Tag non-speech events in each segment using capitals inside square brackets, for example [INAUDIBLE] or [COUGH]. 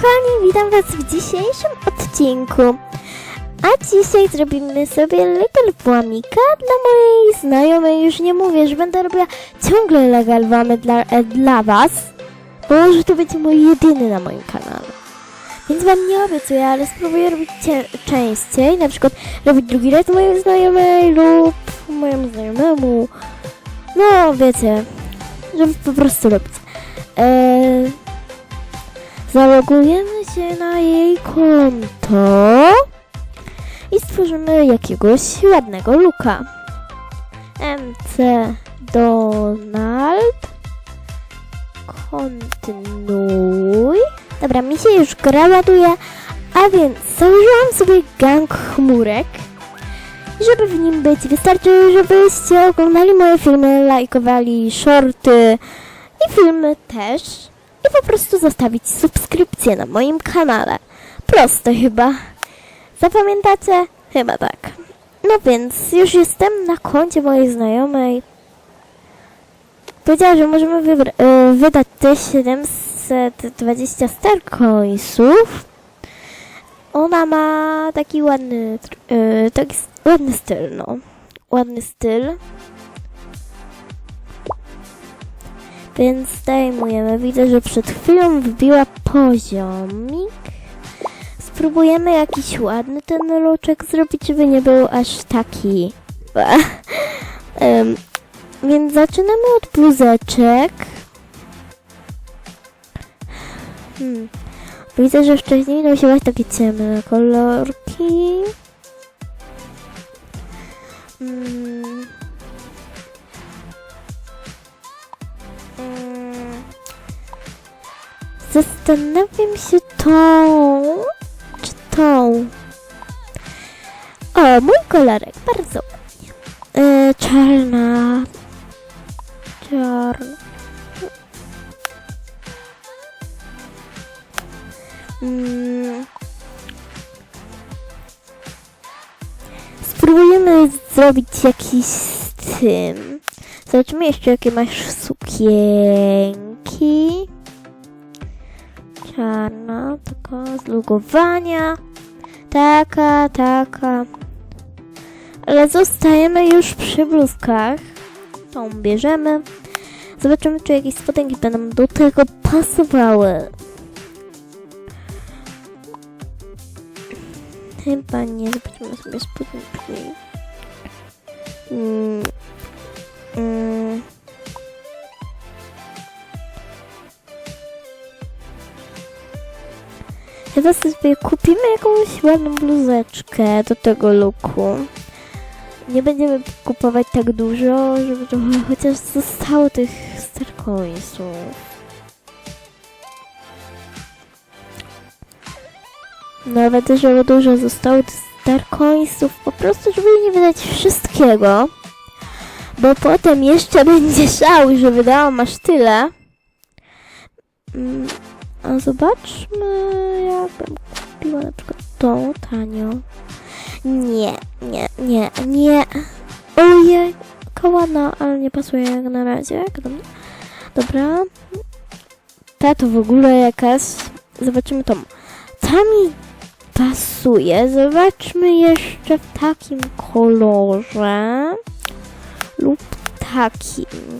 kochani, witam Was w dzisiejszym odcinku. A dzisiaj zrobimy sobie legal włamika dla mojej znajomej. Już nie mówię, że będę robiła ciągle legal włamy dla, e, dla Was, bo może to będzie mój jedyny na moim kanale. Więc Wam nie obiecuję, ale spróbuję robić cie- częściej. Na przykład robić drugi raz mojej znajomej lub mojemu znajomemu. No, wiecie, żeby po prostu robić. Eee, Zalogujemy się na jej konto i stworzymy jakiegoś ładnego luka. MC Donald. Kontynuuj. Dobra, mi się już gra ładuje, a więc założyłam sobie gang chmurek. Żeby w nim być, wystarczy, żebyście oglądali moje filmy, lajkowali shorty i filmy też i po prostu zostawić subskrypcję na moim kanale. Proste chyba. Zapamiętacie? Chyba tak. No więc już jestem na koncie mojej znajomej. Powiedziała, że możemy e, wydać te 720 star coinsów. Ona ma taki ładny, e, taki ładny styl, no. Ładny styl. Więc zdejmujemy. Widzę, że przed chwilą wbiła poziomik. Spróbujemy jakiś ładny ten luczek zrobić, żeby nie był aż taki. Em, więc zaczynamy od bluzeczek. Hmm. Widzę, że wcześniej nosiłaś takie ciemne kolorki. Mm. Zastanawiam się tą czy tą. O, mój kolorek, bardzo ładnie. E, czarna. Czarna. Mm. Spróbujemy zrobić jakiś z tym. Zobaczymy jeszcze, jakie masz sukienki. Czarna, taka z logowania. Taka, taka. Ale zostajemy już przy bluzkach. Tą bierzemy. Zobaczymy, czy jakieś spodenki będą do tego pasowały. Chyba nie. Zobaczymy sobie spodenki. Mm. Mm. Chyba sobie kupimy jakąś ładną bluzeczkę do tego looku. Nie będziemy kupować tak dużo, żeby to [LAUGHS] chociaż zostało tych starcoinsów. Nawet żeby dużo zostało tych starcoinsów, po prostu żeby nie wydać wszystkiego. Bo potem jeszcze [LAUGHS] będzie szał, że wydałam aż tyle. Mm, a zobaczmy, jakbym kupiła na przykład tą tanio. Nie, nie, nie, nie. Ojej, kołana, ale nie pasuje jak na razie. Dobra. Ta to w ogóle jakaś. Zobaczymy tą. Ta mi pasuje. Zobaczmy jeszcze w takim kolorze. Lub takim.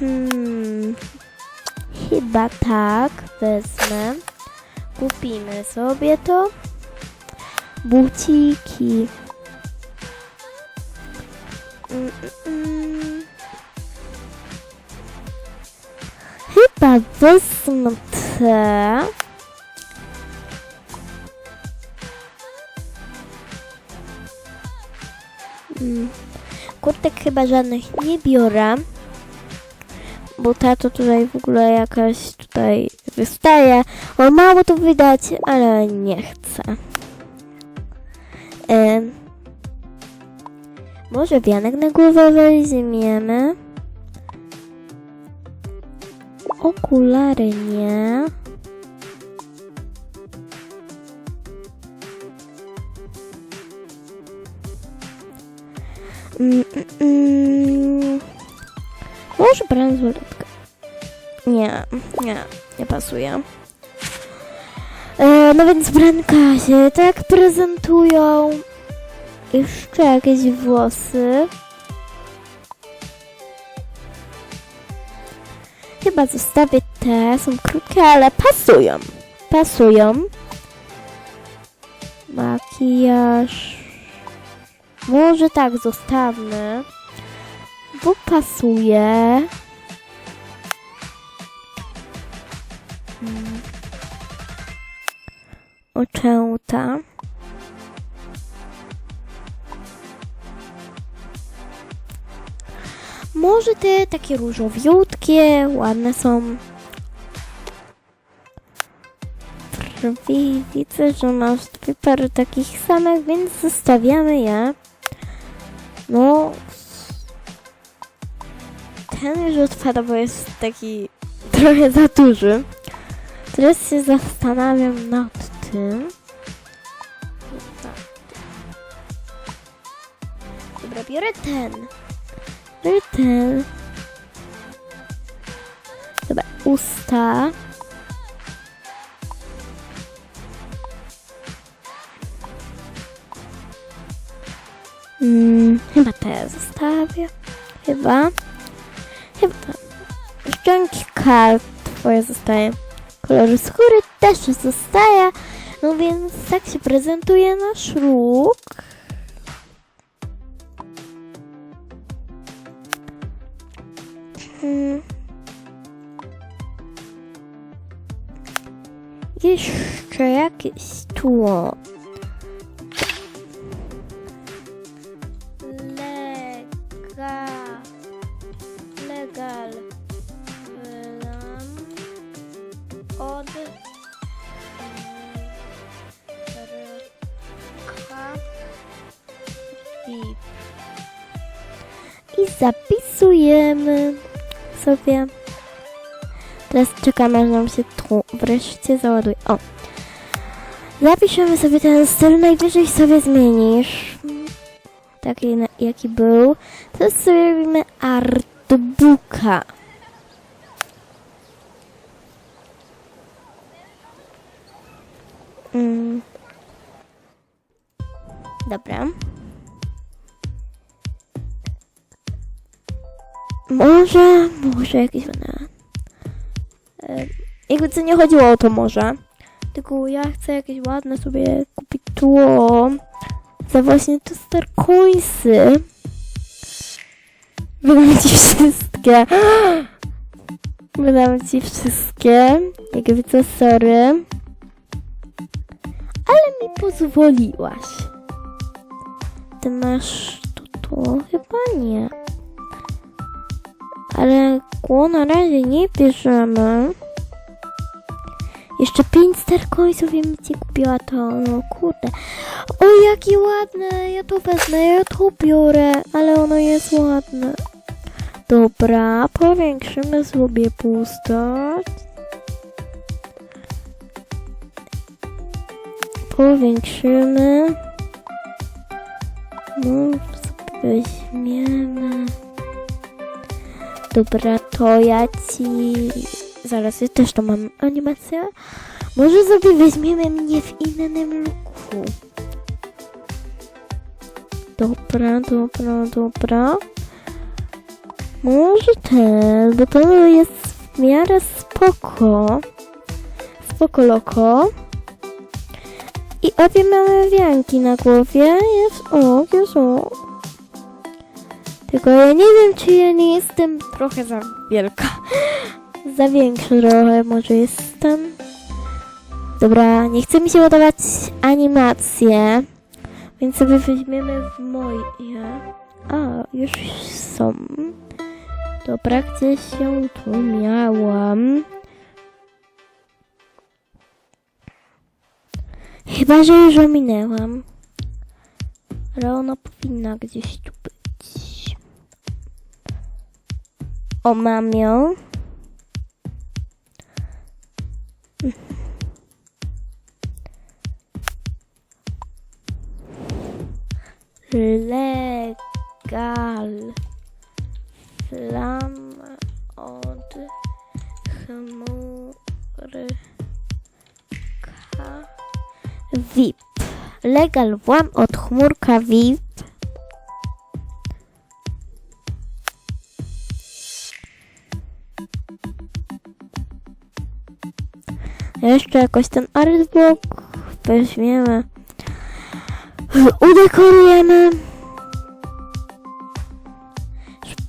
Hmm. Chyba tak. Wezmę. Kupimy sobie to. Buciki. Mm, mm, mm. Chyba wezmę te. Kurtek chyba żadnych nie biorę. Bo ta to tutaj w ogóle jakaś tutaj wystaje. O, mało to wydać, ale nie chcę. Może wianek na głowę weźmiemy. Okulary nie. Mm, mm, mm. Może bransoletkę. Nie, nie, nie pasuje. no więc brankazie, tak prezentują jeszcze jakieś włosy. Chyba zostawię te, są krótkie, ale pasują. Pasują. Makijaż. Może tak zostawmy. Bo pasuje. Oczęta. Może te takie różowiutkie, ładne są. Brwi, widzę, że masz dwie pary takich samych, więc zostawiamy je. No, ten już odpada, bo jest taki trochę za duży. Teraz się zastanawiam nad tym. Dobra, biorę ten. Biorę ten. Dobra, usta. Hmm, chyba te zostawię. Chyba. Chyba. Szczęki kart twoje zostaje. Kolor skóry też zostaje. No więc tak się prezentuje nasz róg. Hmm. Jeszcze jakieś tło. Lega. Legal. Plan. Od. Zapisujemy sobie. Teraz czekamy, aż nam się tu wreszcie załaduje. O! Zapiszemy sobie ten styl, najwyżej sobie zmienisz. Taki, jaki był. Teraz sobie robimy artbooka. Mm. Dobra. Może, może jakieś one. E, jakby co nie chodziło o to może. Tylko ja chcę jakieś ładne sobie kupić tło. Za właśnie te starcoinsy. Wydam ci wszystkie. Wydam ci wszystkie. Jakby co, sorry. Ale mi pozwoliłaś. Ty masz to? Chyba nie. Ale kło na razie nie bierzemy. Jeszcze 5 starcoinsów bym ci kupiła to, no kurde. O, jakie ładne, ja to wezmę, ja to biorę, ale ono jest ładne. Dobra, powiększymy sobie postać. Powiększymy. No, weźmiemy. Dobra, to ja ci... Zaraz, ja też to mam animację. Może sobie weźmiemy mnie w innym luku. Dobra, dobra, dobra. Może ten, bo to jest w miarę spoko. Spoko loko. I obie mamy wianki na głowie. Jest, o, jest, o. Tylko ja nie wiem, czy ja nie jestem trochę za wielka. [LAUGHS] za większa trochę może jestem. Dobra, nie chce mi się ładować animacje. Więc sobie weźmiemy w moje. A, już są. Dobra, gdzieś się tu miałam. Chyba, że już ominęłam. Ale ona powinna gdzieś tu O, mam ją. Legal. Flam od chmury. Ka. VIP. Legal włam od chmurka VIP. Jeszcze jakoś ten artbook weźmiemy. Udekorujemy.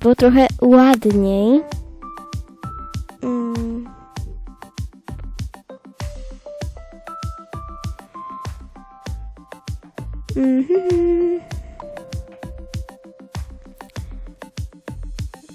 Było trochę ładniej. Mm. Mhm.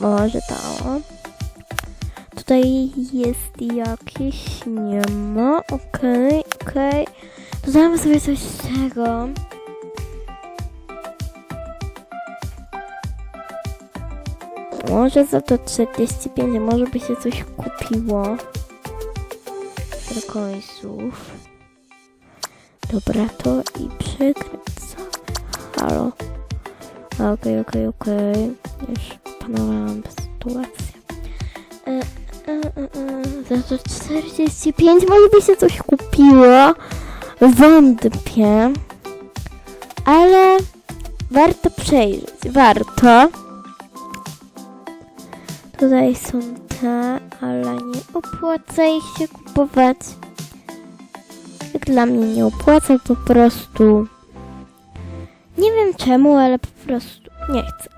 Może to. Tutaj jest jakieś, nie ma, okej, okej. Dodamy sobie coś z tego. Może za to 45, może by się coś kupiło. Do końców. Dobra, to i przekręcamy. Halo. Okej, okej, okej. Już panowałam sytuację. E. Za to 45 może by się coś kupiło. Wątpię. Ale warto przejrzeć. Warto. Tutaj są te, ale nie opłaca ich się kupować. Jak dla mnie nie opłaca po prostu. Nie wiem czemu, ale po prostu nie chcę.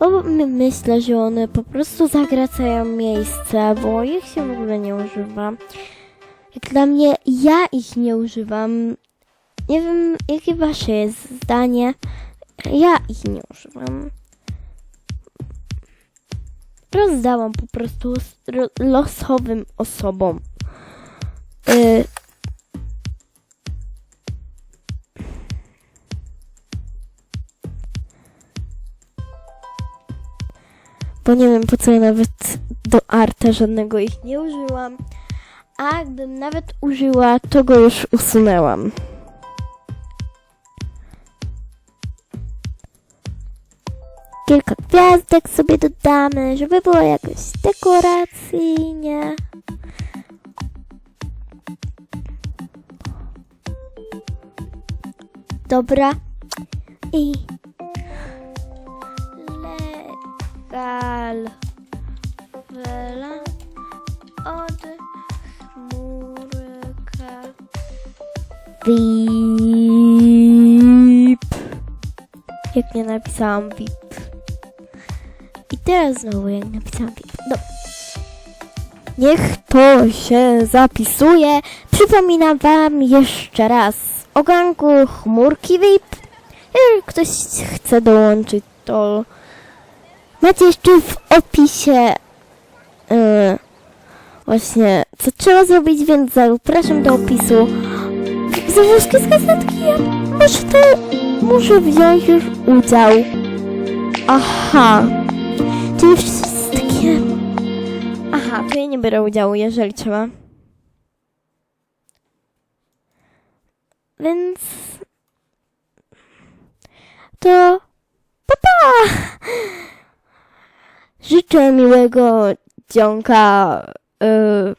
Bo my myślę, że one po prostu zagracają miejsce, bo ich się w ogóle nie używa. Jak dla mnie, ja ich nie używam. Nie wiem, jakie wasze jest zdanie. Ja ich nie używam. Rozdałam po prostu losowym osobom. Y, bo nie wiem po co ja nawet do arta żadnego ich nie użyłam. A gdybym nawet użyła, to go już usunęłam. Kilka gwiazdek sobie dodamy, żeby było jakoś dekoracyjnie. Dobra. I legal wela od chmurka VIP. Jak nie napisałam VIP. I teraz znowu jak napisałam VIP. No. Niech to się zapisuje. Przypominam wam jeszcze raz o gangu chmurki VIP. Jeżeli ktoś chce dołączyć, to macie jeszcze w opisie yy, właśnie co trzeba zrobić, więc zapraszam do opisu. Zarzeszki z gazetki, ja może to muszę wziąć już udział. Aha. Czyli wszystkie... Aha, to ja nie biorę udziału, jeżeli trzeba. Więc... To... Papa! Życzę miłego dzionka... y,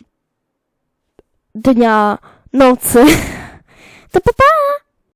dnia, nocy. [LAUGHS] To papa!